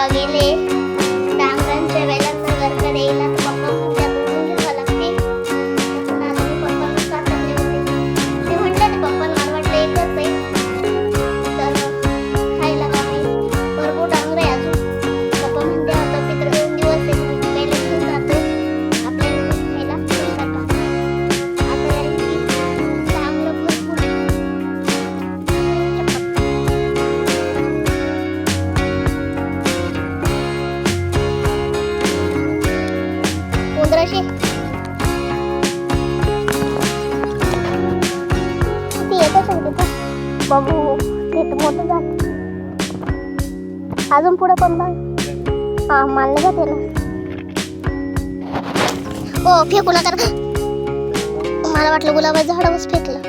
pag-ili. अजून पुढं पण बघ. हा मानलं जाते ना ओ फेकू नका. मला वाटलं गुलाबाचं झाड फेकलं.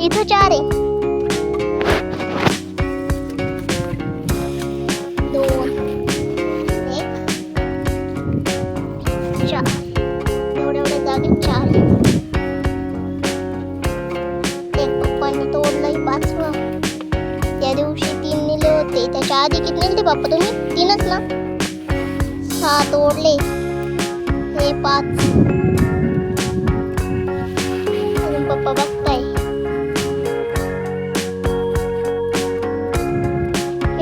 इथं चार आहे. ओढले बाप्पा तुम्ही तीनच ना? सात ओढले. हे पाच. पप्पा बघताय.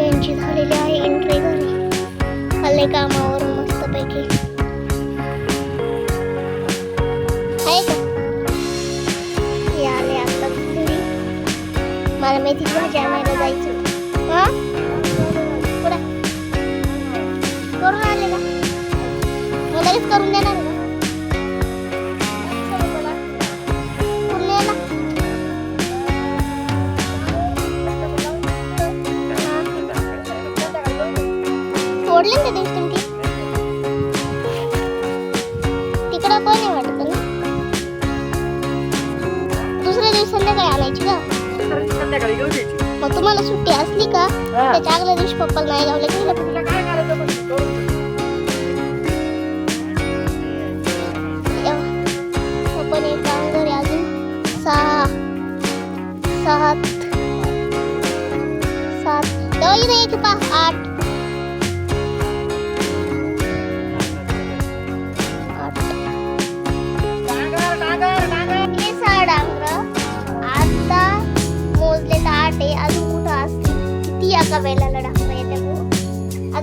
यांची झालेली आहे एंट्री घरी. आले कामावर मस्तपैकी. आहे का? आले आता मला माहिती भाजी जायचं करून देणार तिकडं कोणी दुसऱ्या दिवस संध्याकाळी आणायची का? मग तुम्हाला सुट्टी असली का? त्याच्या आगल्या दिवशी पप्पा नाही लावले गेलं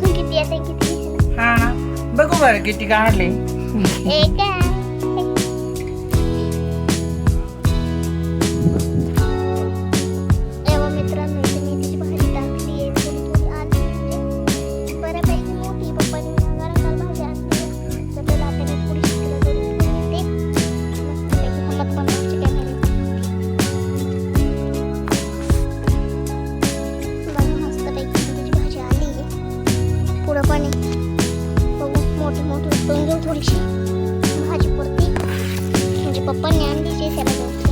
अजून किती आता किती हा बघू बरं किती काढले एक आहे. पण घेऊ थोडीशी. भाजी पुरती म्हणजे पप्पांनी आणली शेताला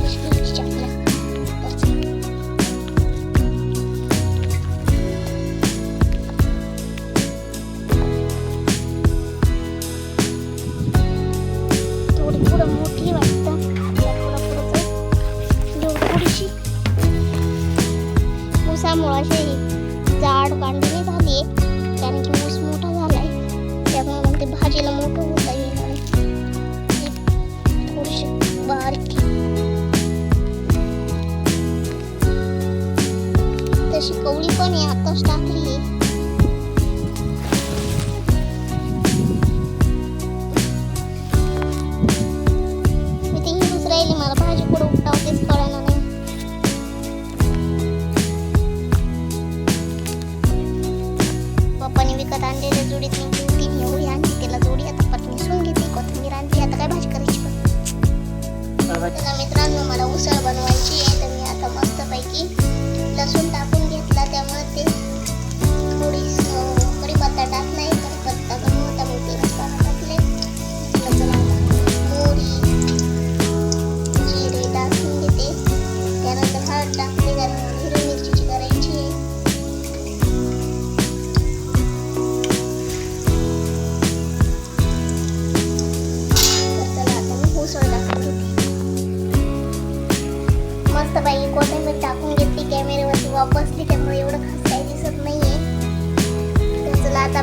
Bye.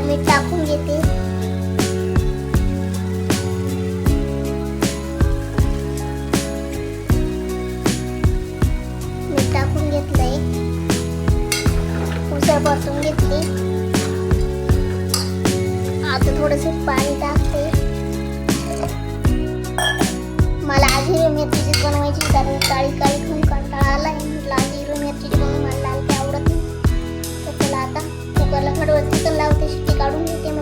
आता टाकून घेते. मी टाकून घेतलंय. उसळ बसून घेतली. आता थोडस पाणी टाकते. मला आधी हिरवी मिरचीची बनवायची कारण काळी काळी 嗯。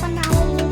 放大